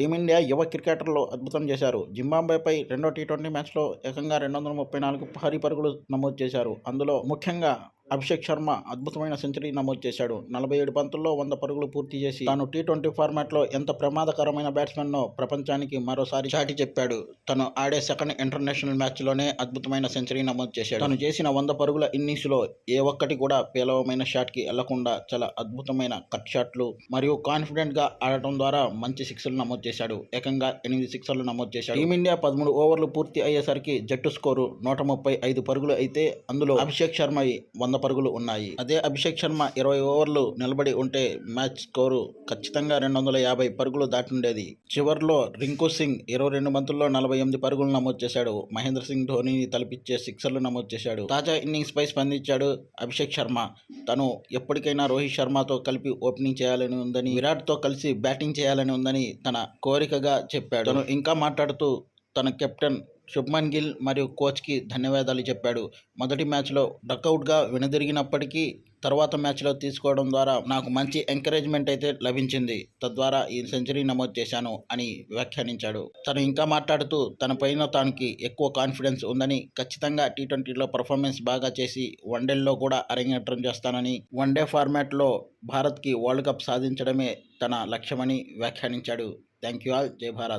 Team India యువ క్రికెటర్లు అద్భుతం చేశారు. జింబాబ్వేపై రెండో టీ ట్వంటీ మ్యాచ్లో ఏకంగా రెండు వందల ముప్పై నాలుగు భారీ పరుగులు నమోదు చేశారు. అందులో ముఖ్యంగా అభిషేక్ శర్మ అద్భుతమైన సెంచరీ నమోదు చేశాడు. నలభై ఏడు పంతుల్లో వంద పరుగులు పూర్తి చేసి తాను టీ ట్వంటీ ఫార్మాట్లో ఎంత ప్రమాదకరమైన బ్యాట్స్మెన్నో ప్రపంచానికి మరోసారి చాటి చెప్పాడు. తను ఆడే సెకండ్ ఇంటర్నేషనల్ మ్యాచ్లోనే అద్భుతమైన సెంచరీ నమోదు చేశాడు. తను చేసిన వంద పరుగుల ఇన్నింగ్స్లో ఏ ఒక్కటి కూడా పేలవమైన షాట్కి వెళ్ళకుండా చాలా అద్భుతమైన కట్ షాట్లు మరియు కాన్ఫిడెంట్గా ఆడటం ద్వారా మంచి సిక్స్లు నమోదు చేశాడు. ఏకంగా ఎనిమిది సిక్సర్లు నమోదు చేశాడు. టీమిండియా పదమూడు ఓవర్లు పూర్తి అయ్యేసరికి జట్టు స్కోరు నూట ముప్పై ఐదు పరుగులు అయితే అందులో అభిషేక్ శర్మ వంద పరుగులు ఉన్నాయి. అదే అభిషేక్ శర్మ ఇరవై ఓవర్లు నిలబడి ఉంటే మ్యాచ్ స్కోరు ఖచ్చితంగా రెండు వందల యాభై పరుగులు దాటుండేది. చివర్లో రింకు సింగ్ ఇరవై రెండు బంతుల్లో నలభై ఎనిమిది పరుగులు నమోదు చేశాడు. మహేంద్ర సింగ్ ధోనీని తలపిచ్చే సిక్సర్లు నమోదు చేశాడు. తాజా ఇన్నింగ్స్ పై స్పందించాడు అభిషేక్ శర్మ. తను ఎప్పటికైనా రోహిత్ శర్మతో కలిపి ఓపెనింగ్ చేయాలని ఉందని విరాట్తో కలిసి బ్యాటింగ్ చేయాలని ఉందని తన కోరికగా చెప్పాడు. తను ఇంకా మాట్లాడుతూ తన కెప్టెన్ శుభ్మన్ గిల్ మరియు కోచ్కి ధన్యవాదాలు చెప్పాడు. మొదటి మ్యాచ్లో డకౌట్గా వెనుదిరిగినప్పటికీ తర్వాత మ్యాచ్లో తీసుకోవడం ద్వారా నాకు మంచి ఎంకరేజ్మెంట్ అయితే లభించింది. తద్వారా ఈ సెంచరీ నమోదు చేశాను అని వ్యాఖ్యానించాడు. తను ఇంకా మాట్లాడుతూ తన పైన తనకి ఎక్కువ కాన్ఫిడెన్స్ ఉందని ఖచ్చితంగా టీ ట్వంటీలో పర్ఫార్మెన్స్ బాగా చేసి వన్డేల్లో కూడా అరంగేట్రం చేస్తానని వన్డే ఫార్మాట్లో భారత్కి వరల్డ్ కప్ సాధించడమే తన లక్ష్యమని వ్యాఖ్యానించాడు. Thank you all. జై భారత్.